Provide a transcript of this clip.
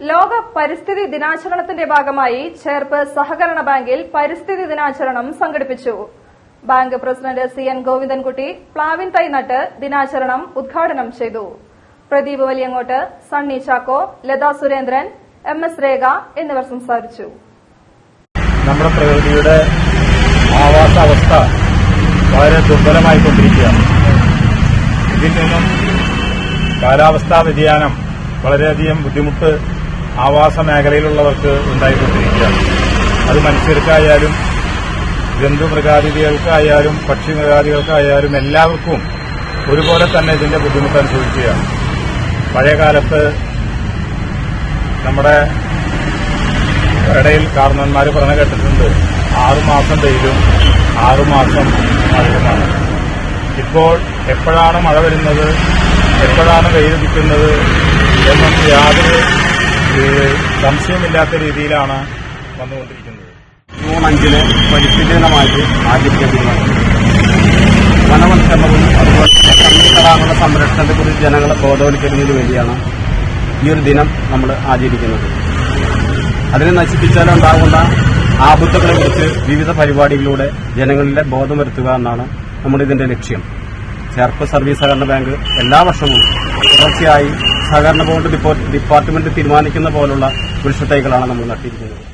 ലോക പരിസ്ഥിതി ദിനാചരണത്തിന്റെ ഭാഗമായി ചേർപ്പ് സഹകരണ ബാങ്കിൽ പരിസ്ഥിതി ദിനാചരണം സംഘടിപ്പിച്ചു. Bank president C N Govindankutty പ്ലാവിൻ തൈ നട്ട് ദിനാചരണം ഉദ്ഘാടനം ചെയ്തു. പ്രദീപ് വലിയങ്ങോട്ട് സണ്ണി ചാക്കോ ലതാ സുരേന്ദ്രൻ എം എസ് രേഖ എന്നിവർ സംസാരിച്ചു. നമ്മുടെ പ്രകൃതിയുടെ ആവാസ അവസ്ഥ വളരെ ദുർബലമായിക്കൊണ്ടിരിക്കുകയാണ് ഇതിൽ നിന്നും കാലാവസ്ഥാ വ്യതിയാനം വളരെയധികം ബുദ്ധിമുട്ട് ആവാസ മേഖലയിലുള്ളവർക്ക് ഉണ്ടായിക്കൊണ്ടിരിക്കുകയാണ് അത് മനുഷ്യർക്കായാലും ജന്തുമൃഗാതിഥികൾക്കായാലും പക്ഷിമൃഗാദികൾക്കായാലും എല്ലാവർക്കും ഒരുപോലെ തന്നെ ഇതിന്റെ ബുദ്ധിമുട്ട് അനുഭവിക്കുകയാണ് പഴയകാലത്ത് നമ്മുടെ ഇടയിൽ കാരണന്മാർ പറഞ്ഞു കേട്ടിട്ടുണ്ട്. ആറുമാസം വെയിലും ആറുമാസം മഴയുമാണ്. ഇപ്പോൾ എപ്പോഴാണ് മഴ വരുന്നത് എപ്പോഴാണ് വെയിൽ നിൽക്കുന്നത് എന്നൊക്കെ യാതൊരു സംശയമില്ലാത്ത രീതിയിലാണ് വന്നുകൊണ്ടിരിക്കുന്നത്. ജൂൺ അഞ്ചിന് പരിസ്ഥിതി ദിനമായിട്ട് ആചരിക്കാൻ അതുപോലെ സംരക്ഷണത്തെക്കുറിച്ച് ജനങ്ങളെ ബോധവൽക്കരിക്കുന്നതിന് വേണ്ടിയാണ് ഈ ഒരു ദിനം നമ്മൾ ആചരിക്കുന്നത്. അതിനെ നശിപ്പിച്ചാലുണ്ടാകുന്ന ആപത്തുകളെക്കുറിച്ച് വിവിധ പരിപാടികളിലൂടെ ജനങ്ങളിലെ ബോധം വരുത്തുക എന്നാണ് നമ്മുടെ ഇതിന്റെ ലക്ഷ്യം. ചേർപ്പ് സർവീസ് സഹകരണ ബാങ്ക് എല്ലാ വർഷവും തുടർച്ചയായി സഹകരണ ഡിപ്പോ- ഡിപ്പാർട്ട്മെന്റ് തീരുമാനിക്കുന്ന പോലുള്ള വൃക്ഷത്തൈകളാണ് നമ്മൾ നട്ടിരിക്കുന്നത്.